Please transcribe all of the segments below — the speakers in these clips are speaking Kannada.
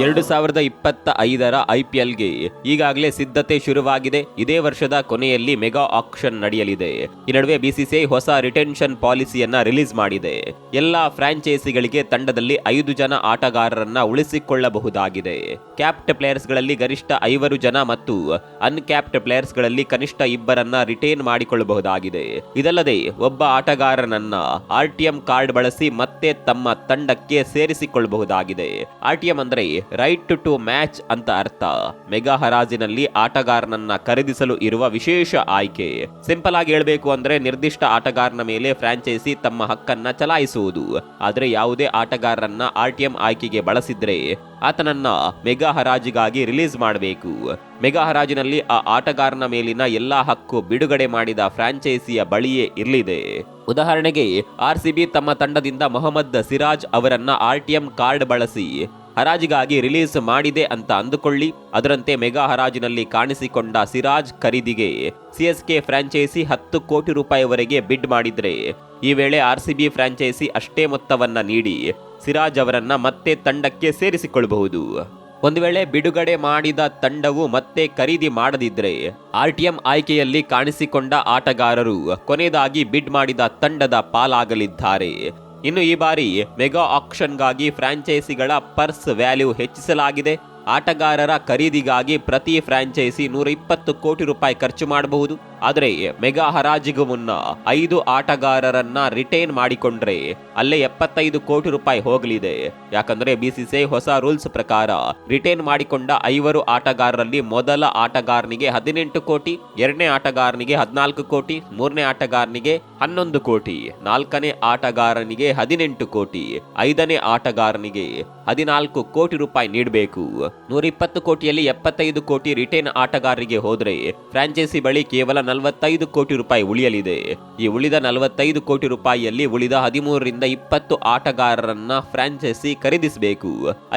ಎರಡು ಸಾವಿರದ ಇಪ್ಪತ್ತ ಐದರ ಐಪಿಎಲ್ಗೆ ಈಗಾಗಲೇ ಸಿದ್ಧತೆ ಶುರುವಾಗಿದೆ. ಇದೇ ವರ್ಷದ ಕೊನೆಯಲ್ಲಿ ಮೆಗಾ ಆಕ್ಷನ್ ನಡೆಯಲಿದೆ. ಈ ನಡುವೆ ಬಿಸಿಸಿಐ ಹೊಸ ರಿಟೆನ್ಷನ್ ಪಾಲಿಸಿಯನ್ನ ರಿಲೀಸ್ ಮಾಡಿದೆ. ಎಲ್ಲಾ ಫ್ರಾಂಚೈಸಿಗಳಿಗೆ ತಂಡದಲ್ಲಿ ಐದು ಜನ ಆಟಗಾರರನ್ನ ಉಳಿಸಿಕೊಳ್ಳಬಹುದಾಗಿದೆ. ಕ್ಯಾಪ್ಟ್ ಪ್ಲೇಯರ್ಸ್ಗಳಲ್ಲಿ ಗರಿಷ್ಠ ಐವರು ಜನ ಮತ್ತು ಅನ್ಕ್ಯಾಪ್ಟ್ ಪ್ಲೇಯರ್ಸ್ಗಳಲ್ಲಿ ಕನಿಷ್ಠ ಇಬ್ಬರನ್ನ ರಿಟೇನ್ ಮಾಡಿಕೊಳ್ಳಬಹುದಾಗಿದೆ. ಇದಲ್ಲದೆ ಒಬ್ಬ ಆಟಗಾರನನ್ನ ಆರ್ಟಿಎಂ ಕಾರ್ಡ್ ಬಳಸಿ ಮತ್ತೆ ತಮ್ಮ ತಂಡಕ್ಕೆ ಸೇರಿಸಿಕೊಳ್ಳಬಹುದಾಗಿದೆ. ಆರ್ಟಿಎಂ ಅಂದ್ರೆ ರೈಟ್ ಟು ಮ್ಯಾಚ್ ಅಂತ ಅರ್ಥ. ಮೆಗಾ ಹರಾಜಿನಲ್ಲಿ ಆಟಗಾರನನ್ನ ಖರೀದಿಸಲು ಇರುವ ವಿಶೇಷ ಆಯ್ಕೆ. ಸಿಂಪಲ್ ಆಗಿ ಹೇಳಬೇಕು ಅಂದ್ರೆ ನಿರ್ದಿಷ್ಟ ಆಟಗಾರನ ಮೇಲೆ ಫ್ರಾಂಚೈಸಿ ತಮ್ಮ ಹಕ್ಕನ್ನ ಚಲಾಯಿಸುವುದು. ಆದರೆ ಯಾವುದೇ ಆಟಗಾರರನ್ನ ಆರ್ಟಿಎಂ ಆಯ್ಕೆಗೆ ಬಳಸಿದ್ರೆ ಆತನನ್ನ ಮೆಗಾ ಹರಾಜಿಗಾಗಿ ರಿಲೀಸ್ ಮಾಡಬೇಕು. ಮೆಗಾ ಹರಾಜಿನಲ್ಲಿ ಆ ಆಟಗಾರನ ಮೇಲಿನ ಎಲ್ಲಾ ಹಕ್ಕು ಬಿಡುಗಡೆ ಮಾಡಿದ ಫ್ರಾಂಚೈಸಿಯ ಬಳಿಯೇ ಇರಲಿದೆ. ಉದಾಹರಣೆಗೆ ಆರ್ಸಿಬಿ ತಮ್ಮ ತಂಡದಿಂದ ಮೊಹಮ್ಮದ್ ಸಿರಾಜ್ ಅವರನ್ನ ಆರ್ಟಿಎಂ ಕಾರ್ಡ್ ಬಳಸಿ ಹರಾಜಿಗಾಗಿ ರಿಲೀಸ್ ಮಾಡಿದೆ ಅಂತ ಅಂದುಕೊಳ್ಳಿ. ಅದರಂತೆ ಮೆಗಾ ಹರಾಜಿನಲ್ಲಿ ಕಾಣಿಸಿಕೊಂಡ ಸಿರಾಜ್ ಖರೀದಿಗೆ ಸಿಎಸ್ಕೆ ಫ್ರಾಂಚೈಸಿ ಹತ್ತು ಕೋಟಿ ರೂಪಾಯಿವರೆಗೆ ಬಿಡ್ ಮಾಡಿದ್ರೆ. ಈ ವೇಳೆ ಆರ್ಸಿಬಿ ಫ್ರಾಂಚೈಸಿ ಅಷ್ಟೇ ಮೊತ್ತವನ್ನ ನೀಡಿ ಸಿರಾಜ್ ಅವರನ್ನ ಮತ್ತೆ ತಂಡಕ್ಕೆ ಸೇರಿಸಿಕೊಳ್ಳಬಹುದು. ಒಂದು ವೇಳೆ ಬಿಡುಗಡೆ ಮಾಡಿದ ತಂಡವು ಮತ್ತೆ ಖರೀದಿ ಮಾಡದಿದ್ರೆ ಆರ್ಟಿಎಂ ಆಯ್ಕೆಯಲ್ಲಿ ಕಾಣಿಸಿಕೊಂಡ ಆಟಗಾರರು ಕೊನೆಯದಾಗಿ ಬಿಡ್ ಮಾಡಿದ ತಂಡದ ಪಾಲಾಗಲಿದ್ದಾರೆ. ಇನ್ನು ಈ ಬಾರಿ ಮೆಗಾ ಆಕ್ಷನ್ಗಾಗಿ ಫ್ರಾಂಚೈಸಿಗಳ ಪರ್ಸ್ ವ್ಯಾಲ್ಯೂ ಹೆಚ್ಚಿಸಲಾಗಿದೆ. ಆಟಗಾರರ ಖರೀದಿಗಾಗಿ ಪ್ರತಿ ಫ್ರಾಂಚೈಸಿ ನೂರ ಇಪ್ಪತ್ತು ಕೋಟಿ ರೂಪಾಯಿ ಖರ್ಚು ಮಾಡಬಹುದು. ಆದರೆ ಮೆಗಾ ಹರಾಜಿಗೂ ಮುನ್ನ ಐದು ಆಟಗಾರರನ್ನ ರಿಟೈನ್ ಮಾಡಿಕೊಂಡ್ರೆ ಅಲ್ಲೇ ಎಪ್ಪತ್ತೈದು ಕೋಟಿ ರೂಪಾಯಿ ಹೋಗಲಿದೆ. ಯಾಕಂದ್ರೆ ಬಿಸಿಸಿಐ ಹೊಸ ರೂಲ್ಸ್ ಪ್ರಕಾರ ರಿಟೈನ್ ಮಾಡಿಕೊಂಡ ಐವರು ಆಟಗಾರರಲ್ಲಿ ಮೊದಲ ಆಟಗಾರನಿಗೆ ಹದಿನೆಂಟು ಕೋಟಿ, ಎರಡನೇ ಆಟಗಾರನಿಗೆ ಹದಿನಾಲ್ಕು ಕೋಟಿ, ಮೂರನೇ ಆಟಗಾರನಿಗೆ ಹನ್ನೊಂದು ಕೋಟಿ, ನಾಲ್ಕನೇ ಆಟಗಾರನಿಗೆ ಹದಿನೆಂಟು ಕೋಟಿ, ಐದನೇ ಆಟಗಾರನಿಗೆ ಹದಿನಾಲ್ಕು ಕೋಟಿ ರೂಪಾಯಿ ನೀಡಬೇಕು. ನೂರ ಇಪ್ಪತ್ತು ಕೋಟಿಯಲ್ಲಿ ಎಪ್ಪತ್ತೈದು ಕೋಟಿ ರಿಟೈನ್ ಆಟಗಾರರಿಗೆ ಹೋದ್ರೆ ಫ್ರಾಂಚೈಸಿ ಬಳಿ ಕೇವಲ ನಲವತ್ತೈದು ಕೋಟಿ ರೂಪಾಯಿ ಉಳಿಯಲಿದೆ. ಈ ಉಳಿದ ನಲವತ್ತೈದು ಕೋಟಿ ರೂಪಾಯಿಯಲ್ಲಿ ಉಳಿದ ಹದಿಮೂರರಿಂದ ಇಪ್ಪತ್ತು ಆಟಗಾರರನ್ನ ಫ್ರಾಂಚೈಸಿ ಖರೀದಿಸಬೇಕು.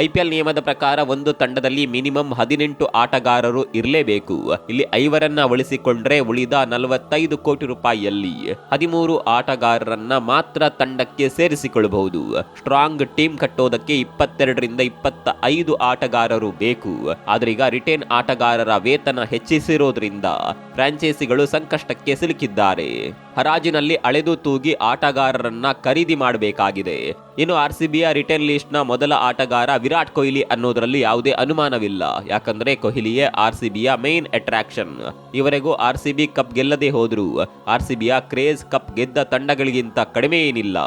ಐಪಿಎಲ್ ನಿಯಮದ ಪ್ರಕಾರ ಒಂದು ತಂಡದಲ್ಲಿ ಮಿನಿಮಮ್ ಹದಿನೆಂಟು ಆಟಗಾರರು ಇರಲೇಬೇಕು. ಇಲ್ಲಿ ಐವರನ್ನ ಉಳಿಸಿಕೊಂಡ್ರೆ ಉಳಿದ ನಲವತ್ತೈದು ಕೋಟಿ ರೂಪಾಯಿಯಲ್ಲಿ ಹದಿಮೂರು ಆಟಗಾರರನ್ನ ಮಾತ್ರ ತಂಡಕ್ಕೆ ಸೇರಿಸಿಕೊಳ್ಳಬಹುದು. ಸ್ಟ್ರಾಂಗ್ ಟೀಮ್ ಕಟ್ಟೋದಕ್ಕೆ ಇಪ್ಪತ್ತೆರಡರಿಂದ ಇಪ್ಪತ್ತ ಐದು ಆಟಗಾರರು ಬೇಕು. ಆದ್ರೀಗ ರಿಟೇನ್ ಆಟಗಾರರ ವೇತನ ಹೆಚ್ಚಿಸಿರೋದ್ರಿಂದ ಫ್ರಾಂಚೈಸಿಗಳು ಸಂಕಷ್ಟಕ್ಕೆ ಸಿಲುಕಿದ್ದಾರೆ. ಹರಾಜಿನಲ್ಲಿ ಅಳೆದು ತೂಗಿ ಆಟಗಾರರನ್ನ ಖರೀದಿ ಮಾಡಬೇಕಾಗಿದೆ. ಇನ್ನು ಆರ್ ಸಿ ಬಿಯ ರಿಟರ್ನ್ ಲಿಸ್ಟ್ನ ಮೊದಲ ಆಟಗಾರ ವಿರಾಟ್ ಕೊಹ್ಲಿ ಅನ್ನೋದರಲ್ಲಿ ಯಾವುದೇ ಅನುಮಾನವಿಲ್ಲ. ಯಾಕಂದ್ರೆ ಕೊಹ್ಲಿಯೇ ಆರ್ ಸಿ ಬಿಯ ಮೇನ್ ಅಟ್ರಾಕ್ಷನ್. ಇವರೆಗೂ ಆರ್ ಸಿ ಬಿ ಕಪ್ ಗೆಲ್ಲದೆ ಹೋದ್ರು. ಆರ್ ಸಿ ಬಿಯ ಕ್ರೇಜ್ ಕಪ್ ಗೆದ್ದ ತಂಡಗಳಿಗಿಂತ ಕಡಿಮೆ ಏನಿಲ್ಲ.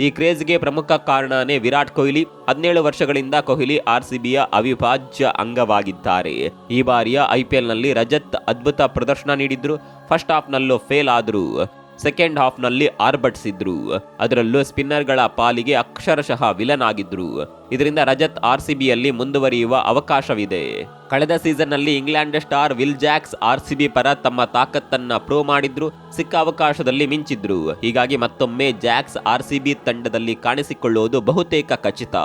ಈ ಕ್ರೇಜ್ಗೆ ಪ್ರಮುಖ ಕಾರಣನೇ ವಿರಾಟ್ ಕೊಹ್ಲಿ. ಹದಿನೇಳು ವರ್ಷಗಳಿಂದ ಕೊಹ್ಲಿ ಆರ್ ಸಿ ಬಿಯ ಅವಿಭಾಜ್ಯ ಅಂಗವಾಗಿದ್ದಾರೆ. ಈ ಬಾರಿಯ ಐಪಿಎಲ್ನಲ್ಲಿ ರಜತ್ ಅದ್ಭುತ ಪ್ರದರ್ಶನ ನೀಡಿದ್ರು. ಫಸ್ಟ್ ಹಾಫ್ ನಲ್ಲೂ ಫೇಲ್ ಆದ್ರು ಸೆಕೆಂಡ್ ಹಾಫ್ನಲ್ಲಿ ಆರ್ಭಟಿಸಿದ್ರು ಅದರಲ್ಲೂ ಸ್ಪಿನ್ನರ್ಗಳ ಪಾಲಿಗೆ ಅಕ್ಷರಶಃ ವಿಲನ್ ಆಗಿದ್ರು ಇದರಿಂದ ರಜತ್ ಆರ್ ಸಿ ಬಿಯಲ್ಲಿ ಮುಂದುವರಿಯುವ ಅವಕಾಶವಿದೆ. ಕಳೆದ ಸೀಸನ್ನಲ್ಲಿ England star Will Jacks R C B ಪರ ತಮ್ಮ ತಾಕತ್ತನ್ನ ಪ್ರೂವ್ ಮಾಡಿದ್ರು, ಸಿಕ್ಕ ಅವಕಾಶದಲ್ಲಿ ಮಿಂಚಿದ್ರು. ಹೀಗಾಗಿ ಮತ್ತೊಮ್ಮೆ ಜಾಕ್ಸ್ ಆರ್ ಸಿ ತಂಡದಲ್ಲಿ ಕಾಣಿಸಿಕೊಳ್ಳುವುದು ಬಹುತೇಕ ಖಚಿತ.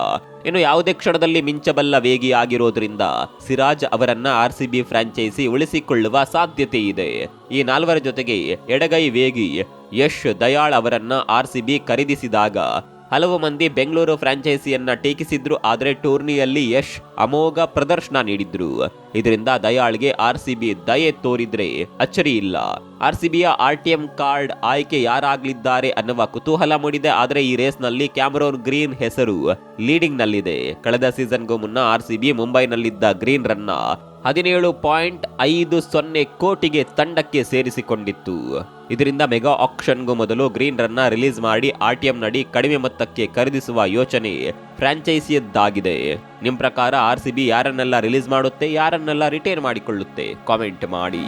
ಇನ್ನು ಯಾವುದೇ ಕ್ಷಣದಲ್ಲಿ ಮಿಂಚಬಲ್ಲ ವೇಗಿ ಆಗಿರೋದ್ರಿಂದ ಸಿರಾಜ್ ಅವರನ್ನ ಆರ್ ಸಿ ಬಿ ಫ್ರಾಂಚೈಸಿ ಉಳಿಸಿಕೊಳ್ಳುವ ಸಾಧ್ಯತೆ ಇದೆ. ಈ ನಾಲ್ವರ ಜೊತೆಗೆ ಎಡಗೈ ವೇಗಿ ಯಶ್ ದಯಾಳ್ ಅವರನ್ನ ಆರ್ ಸಿ ಬಿ ಖರೀದಿಸಿದಾಗ ಹಲವು ಮಂದಿ ಬೆಂಗಳೂರು ಫ್ರಾಂಚೈಸಿಯನ್ನ ಟೀಕಿಸಿದ್ರು, ಆದರೆ ಟೂರ್ನಿಯಲ್ಲಿ ಯಶ್ ಅಮೋಘ ಪ್ರದರ್ಶನ ನೀಡಿದ್ರು. ಇದರಿಂದ ದಯಾಳ್ಗೆ ಆರ್ ಸಿ ಬಿ ದಯೆ ತೋರಿದ್ರೆ ಅಚ್ಚರಿ ಇಲ್ಲ. ಟಿ ಎಂ ಕಾರ್ಡ್ ಆಯ್ಕೆ ಯಾರಾಗಲಿದ್ದಾರೆ ಅನ್ನುವ ಕುತೂಹಲ ಮೂಡಿದೆ, ಆದರೆ ಈ ರೇಸ್ನಲ್ಲಿ ಕ್ಯಾಮರೋನ್ ಗ್ರೀನ್ ಹೆಸರು ಲೀಡಿಂಗ್ ನಲ್ಲಿದೆ ಕಳೆದ ಸೀಸನ್ಗೂ ಮುನ್ನ ಆರ್ ಸಿ ಬಿ ಮುಂಬೈನಲ್ಲಿದ್ದ ಗ್ರೀನ್ ರನ್ನ ಹದಿನೇಳು ಪಾಯಿಂಟ್ ಐದು ಸೊನ್ನೆ ಕೋಟಿಗೆ ತಂಡಕ್ಕೆ ಸೇರಿಸಿಕೊಂಡಿತ್ತು. ಇದರಿಂದ ಮೆಗಾ ಆಕ್ಷನ್ಗೂ ಮೊದಲು ಗ್ರೀನ್ ರನ್ನ ರಿಲೀಸ್ ಮಾಡಿ ಆರ್ ಟಿ ನಡಿ ಕಡಿಮೆ ಮೊತ್ತಕ್ಕೆ ಖರೀದಿಸುವ ಯೋಚನೆ ಫ್ರಾಂಚೈಸಿಯದ್ದಾಗಿದೆ. ನಿಮ್ಮ ಪ್ರಕಾರ ಆರ್ ಸಿ ಬಿ ಯಾರನ್ನೆಲ್ಲ ರಿಲೀಸ್ ಮಾಡುತ್ತೆ, ಯಾರನ್ನೆಲ್ಲ ರಿಟೈನ್ ಮಾಡಿಕೊಳ್ಳುತ್ತೆ? ಕಾಮೆಂಟ್ ಮಾಡಿ.